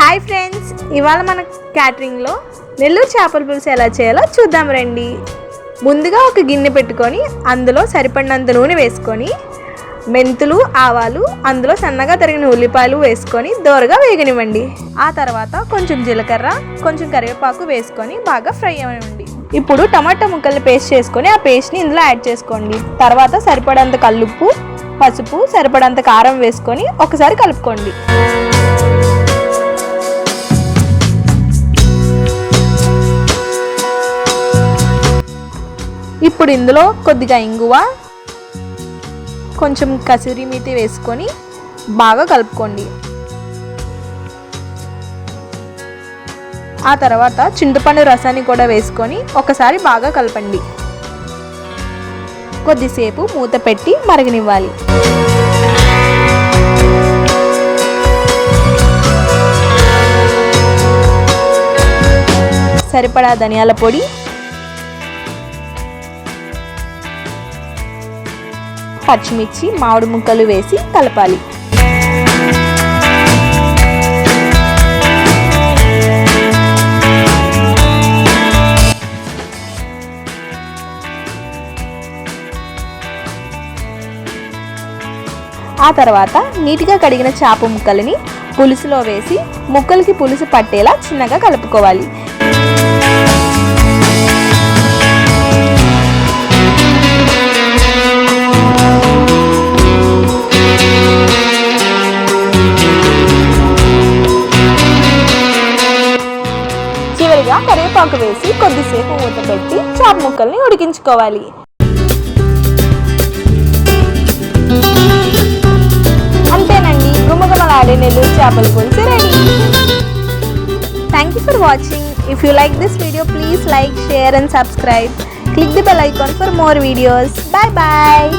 Hi friends ఇవాళ మన క్యాటరింగ్లో నెల్లూరు చేపల పులుసు ఎలా చేయాలో చూద్దాం రండి. ముందుగా ఒక గిన్నె పెట్టుకొని అందులో సరిపడినంత నూనె వేసుకొని మెంతులు ఆవాలు అందులో సన్నగా తరిగిన ఉల్లిపాయలు వేసుకొని దోరగా వేగనివ్వండి. ఆ తర్వాత కొంచెం జీలకర్ర కొంచెం కరివేపాకు వేసుకొని బాగా ఫ్రై అవ్వండి ఇప్పుడు టమాటా ముక్కలు పేస్ట్ చేసుకొని ఆ పేస్ట్ని ఇందులో యాడ్ చేసుకోండి. తర్వాత సరిపడంత కల్లుప్పు పసుపు సరిపడంత కారం వేసుకొని ఒకసారి కలుపుకోండి. ఇప్పుడు ఇందులో కొద్దిగా ఇంగువ కొంచెం కసూరి మీతి వేసుకొని బాగా కలుపుకోండి. ఆ తర్వాత చింతపండు రసాన్ని కూడా వేసుకొని ఒకసారి బాగా కలపండి. కొద్దిసేపు మూత పెట్టి మరగనివ్వాలి. సరిపడా ధనియాల పొడి పచ్చిమిర్చి మామిడి ముక్కలు వేసి కలపాలి. ఆ తర్వాత నీట్గా కడిగిన చేప ముక్కలని పులుసులో వేసి ముక్కలకి పులుసు పట్టేలా చిన్నగా కలుపుకోవాలి. కొద్దిగా కరివేపాకు వేసి కొద్దిసేపు మూత పెట్టి చేప ముక్కల్ని ఉడికించుకోవాలి. అంతేనండి గుమగుమలాడే నెల్లూరు చేపల పులుసు ready thank you for watching if you like this video please like share and subscribe click the bell icon for more videos bye bye